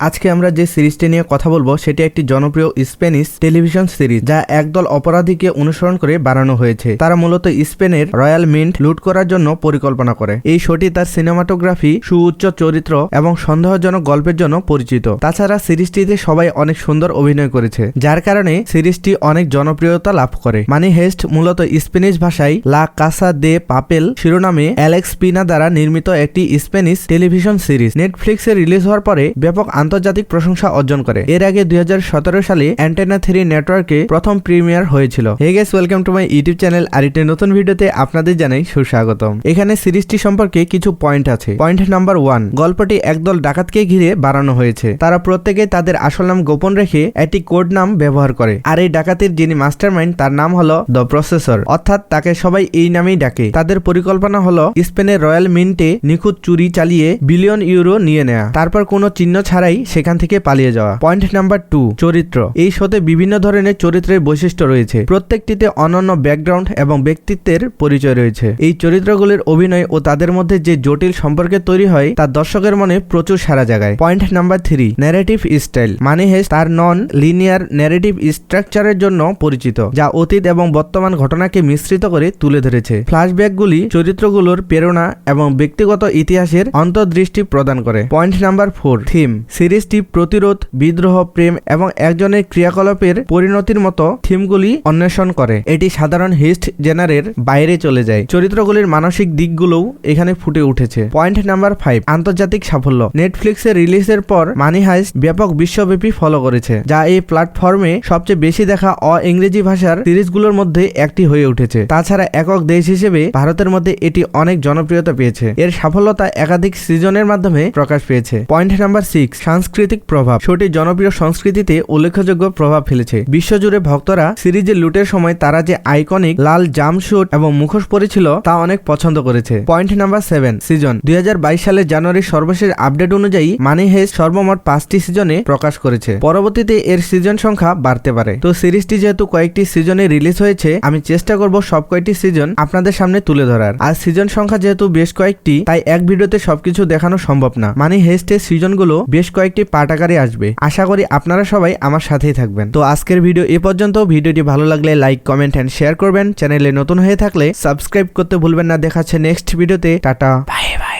আজকে আমরা যে সিরিজটি নিয়ে কথা বলব, সেটি একটি জনপ্রিয় স্প্যানিশ টেলিভিশন সিরিজ যা একদল অপরাধীকে অনুসরণ করে বানানো হয়েছে। তারা মূলত স্পেনের রয়্যাল মিন্ট লুট করার জন্য পরিকল্পনা করে। এই শোটি তার সিনেমাটোগ্রাফি, সুউচ্চ চরিত্র এবং সন্দেহজনক গল্পের জন্য পরিচিত। তাছাড়া সিরিজটিতে সবাই অনেক সুন্দর অভিনয় করেছে, যার কারণে সিরিজটি অনেক জনপ্রিয়তা লাভ করে। মানি হেস্ট মূলত স্প্যানিশ ভাষায় লা কাসা দে পাপেল শিরোনামে অ্যালেক্স পিনা দ্বারা নির্মিত একটি স্প্যানিশ টেলিভিশন সিরিজ। নেটফ্লিক্সে রিলিজ হওয়ার পরে ব্যাপক আন্তর্জাতিক প্রশংসা অর্জন করে। এর আগে দুই হাজার সতেরো সালে অ্যান্টেনা থ্রি নেটওয়ার্কে প্রথম প্রিমিয়ার হয়েছিল। Hey guys welcome to my YouTube channel আর একটি নতুন ভিডিওতে আপনাদের জানাই সুস্বাগতম। এখানে সিরিজটি সম্পর্কে কিছু পয়েন্ট আছে। পয়েন্ট নাম্বার ওয়ান গল্পটি একদল ডাকাতকে ঘিরে বানানো হয়েছে। তারা প্রত্যেকে তাদের আসল নাম গোপন রেখে একটি কোড নাম ব্যবহার করে। আর এই ডাকাতির যিনি মাস্টারমাইন্ড তার নাম হলো দ্য প্রসেসর অর্থাৎ তাকে সবাই এই নামেই ডাকে। তাদের পরিকল্পনা হলো স্পেনের রয়্যাল মিন্টে নিখুঁত চুরি চালিয়ে বিলিয়ন ইউরো নিয়ে নেওয়া তারপর কোনো চিহ্ন ছাড়াই সেখান থেকে পালিয়ে যাওয়া। পয়েন্ট নাম্বার টু চরিত্র। এই শোতে বিভিন্ন ধরনের চরিত্রের বৈশিষ্ট্য রয়েছে। প্রত্যেকটিতে অনন্য ব্যাকগ্রাউন্ড এবং ব্যক্তিত্বের পরিচয় রয়েছে। এই চরিত্রগুলির অভিনয় ও তাদের মধ্যে যে জটিল সম্পর্কে তৈরি হয়, তা দর্শকের মনে প্রচুর সারা জাগায়। Point number three narrative style মানে হেস তার নন লিনিয়ার ন্যারেটিভ স্ট্রাকচারের জন্য পরিচিত, যা অতীত এবং বর্তমান ঘটনাকে মিশ্রিত করে তুলে ধরেছে। ফ্ল্যাশব্যাকগুলি চরিত্রগুলোর প্রেরণা এবং ব্যক্তিগত ইতিহাসের অন্তর্দৃষ্টি প্রদান করে। পয়েন্ট নাম্বার ফোর থিম সিরিজটি প্রতিরোধ, বিদ্রোহ, প্রেম এবং একজনের ক্রিয়াকলাপের পরিণতির মতো থিমগুলি অন্বেষণ করে। এটি সাধারণ হিস্ট জেনারের বাইরে চলে যায়। চরিত্রগুলির মানসিক দিকগুলোও এখানে ফুটে উঠেছে। পয়েন্ট নাম্বার ফাইভ, আন্তর্জাতিক সাফল্য। নেটফ্লিক্সের রিলিজের পর মানি হাইস্ট ব্যাপক বিশ্বব্যাপী ফলো করেছে, যা এই প্ল্যাটফর্মে সবচেয়ে বেশি দেখা অ ইংরেজি ভাষার সিরিজগুলোর মধ্যে একটি হয়ে উঠেছে। তাছাড়া একক দেশ হিসেবে ভারতের মধ্যে এটি অনেক জনপ্রিয়তা পেয়েছে। এর সাফল্যতা একাধিক সিজনের মাধ্যমে প্রকাশ পেয়েছে। পয়েন্ট নাম্বার সিক্স সাংস্কৃতিক প্রভাব। শোটি জনপ্রিয় সংস্কৃতিতে উল্লেখযোগ্য প্রভাব ফেলেছে। বিশ্বজুড়ে ভক্তরা সিরিজের লুটের সময় তারা যে আইকনিক লাল জাম্পশুট এবং মুখোশ পরেছিল তা অনেক পছন্দ করেছে। Point number seven, season. দুই হাজার বাইশ সালের জানুয়ারির সর্বশেষ আপডেট অনুযায়ী মানি হেজ সর্বমোট পাঁচটি সিজনে প্রকাশ করেছে। পরবর্তীতে এর সিজন সংখ্যা বাড়তে পারে। তো সিরিজটি যেহেতু কয়েকটি সিজনে রিলিজ হয়েছে, আমি চেষ্টা করব সব কয়েকটি সিজন আপনাদের সামনে তুলে ধরার। আর সিজন সংখ্যা যেহেতু বেশ কয়েকটি, তাই এক ভিডিওতে সবকিছু দেখানো সম্ভব না। মানি হেস্টের সিজনগুলো বেশ কয়েকটি আকারে আসবে। আশা করি আপনারা সবাই আমার সাথেই থাকবেন। তো আজকের ভিডিও এ পর্যন্ত। ভিডিওটি ভালো লাগলে লাইক, কমেন্ট এন্ড শেয়ার করবেন। চ্যানেলে নতুন হয়ে থাকলে সাবস্ক্রাইব করতে ভুলবেন না। দেখাচ্ছে নেক্সট ভিডিওতে টাটা।